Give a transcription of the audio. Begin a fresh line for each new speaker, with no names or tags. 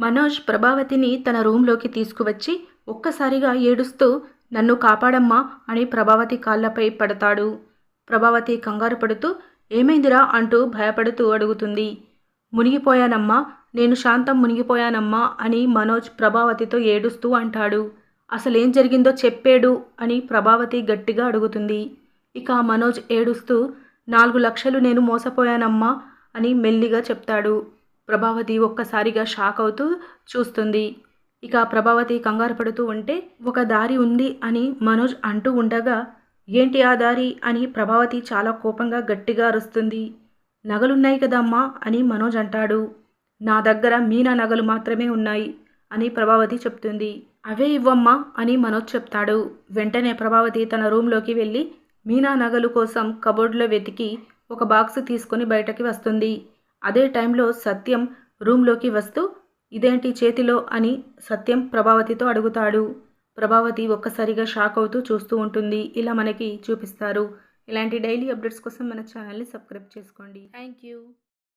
మనోజ్ ప్రభావతిని తన రూంలోకి తీసుకువచ్చి ఒక్కసారిగా ఏడుస్తూ నన్ను కాపాడమ్మా అని ప్రభావతి కాళ్ళపై పడతాడు. ప్రభావతి కంగారు పడుతూ ఏమైందిరా? అంటూ భయపడుతూ అడుగుతుంది. మునిగిపోయానమ్మా నేను శాంతం మునిగిపోయానమ్మా అని మనోజ్ ప్రభావతితో ఏడుస్తూ అంటాడు. అసలేం జరిగిందో చెప్పేడు అని ప్రభావతి గట్టిగా అడుగుతుంది. ఇక మనోజ్ ఏడుస్తూ నాలుగు లక్షలు నేను మోసపోయానమ్మా అని మెల్లిగా చెప్తాడు. ప్రభావతి ఒక్కసారిగా షాక్ అవుతూ చూస్తుంది. ఇక ప్రభావతి కంగారు పడుతూ ఉంటే ఒక దారి ఉంది అని మనోజ్ అంటూ ఉండగా ఏంటి ఆ దారి? అని ప్రభావతి చాలా కోపంగా గట్టిగా అరుస్తుంది. నగలున్నాయి కదమ్మా అని మనోజ్ అంటాడు. నా దగ్గర మీనా నగలు మాత్రమే ఉన్నాయి అని ప్రభావతి చెప్తుంది. అవే ఇవ్వమ్మా అని మనోజ్ చెప్తాడు. వెంటనే ప్రభావతి తన రూంలోకి వెళ్ళి మీనా నగలు కోసం కబోర్డ్లో వెతికి ఒక బాక్స్ తీసుకొని బయటకి వస్తుంది. అదే టైంలో సత్యం రూంలోకి వస్తూ ఇదేంటి చేతిలో? అని సత్యం ప్రభావతితో అడుగుతాడు. ప్రభావతి ఒక్కసారిగా షాక్ అవుతూ చూస్తూ ఉంటుంది. ఇలా మనకి చూపిస్తారు. ఇలాంటి డైలీ అప్డేట్స్ కోసం మన ఛానల్ని సబ్స్క్రైబ్ చేసుకోండి. Thank you.